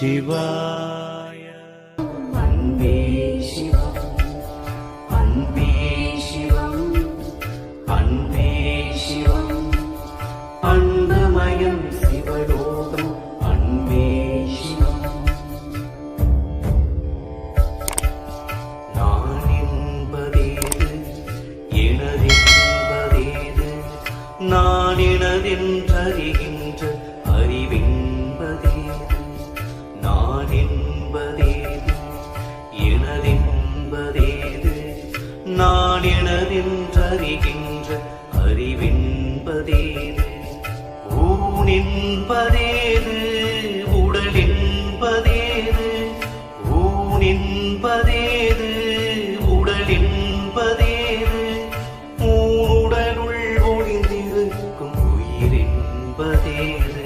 சிவாய. அன்பே சிவம் அன்பே சிவம் அன்பே சிவம். அன்பமயம் சிவலோகம் அன்பே சிவம். நான் என்பதேது எனதென்பதேது நான் எனதென்றறிகின்ற அறிவின் நான் எனதென்றறிகின்ற அறிவென்பதேது? ஊன் என்பதேது உடல் என்பதேது ஊன் ஒளிந்திருக்கும் உயிரின்பதேது?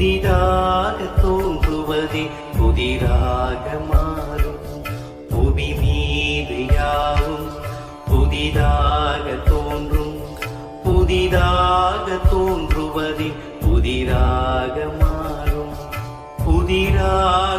புதிதாக தோன்றுவதே புதிதாக மாறும். புவி மீது யாவும் புதிதாக தோன்றும். புதிதாக தோன்றுவதே புதிதாக மாறும். புதிராக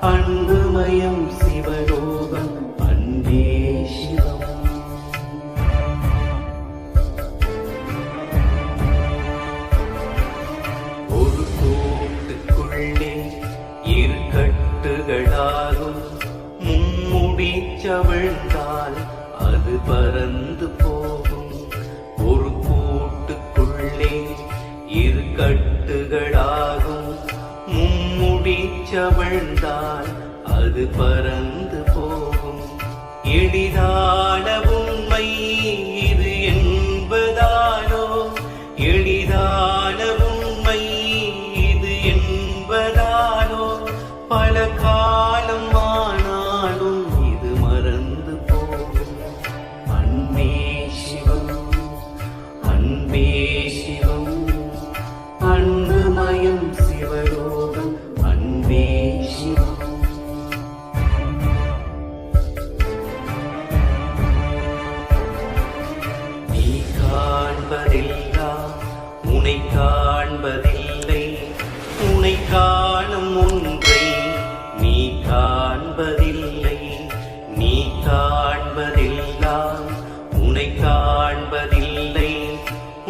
அன்புமயம் சிவலோகம் அன்பே சிவம். ஒரு கூட்டுக்குள்ளே இருக்கட்டுகளாகும் மும்முடி சவிழ்ந்தால் அது பறந்து போ மும்முடி அது பறந்து போகும். எளிதான காணும் ஒன்றை நீ காண்பதில்லை. நீ காண்பதெல்லாம் உனை காண்பதில்லை.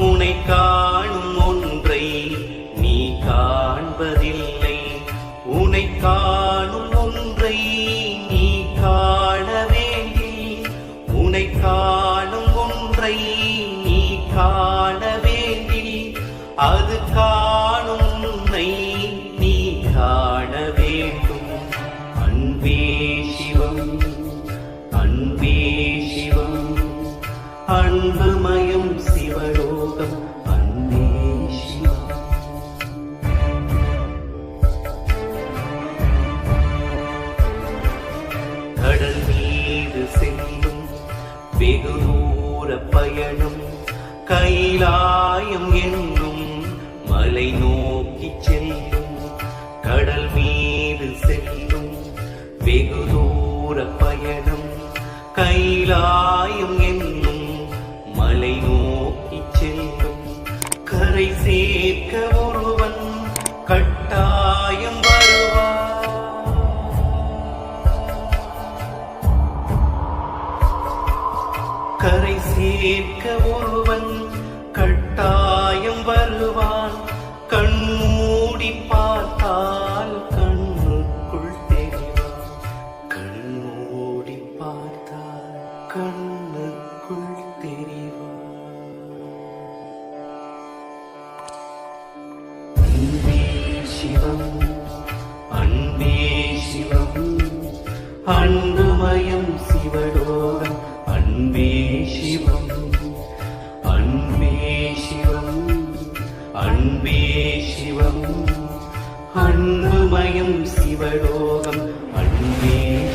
உனை காணும் ஒன்றை நீ காண்பதில்லை. உனை காணும் ஒன்றை நீ காண வேண்டி உனை கா வேண்டும். அன்பே சிவம் அன்பே சிவம். அன்புமயம் சிவலோகம் அன்பே சிவம். கடல் மீது செல்லும் வெகு தூர பயணம் கைலாயம் என்னும் மலை நோக்கி செல்லும் வெகு தூர பயணம் கைலாயம் என்னும் மலை நோக்கி செல்லும். கரை சேர்க்க ஒருவன் கட்டாயம் வருவான். கரை சேர்க்க ஒருவன் கட்டாயம் சிவம். அன்பே சிவம். அன்புமயம் சிவலோகம். அன்பே சிவம். அன்பே சிவம். அன்பே சிவம். அன்புமயம் சிவலோகம். அன்பே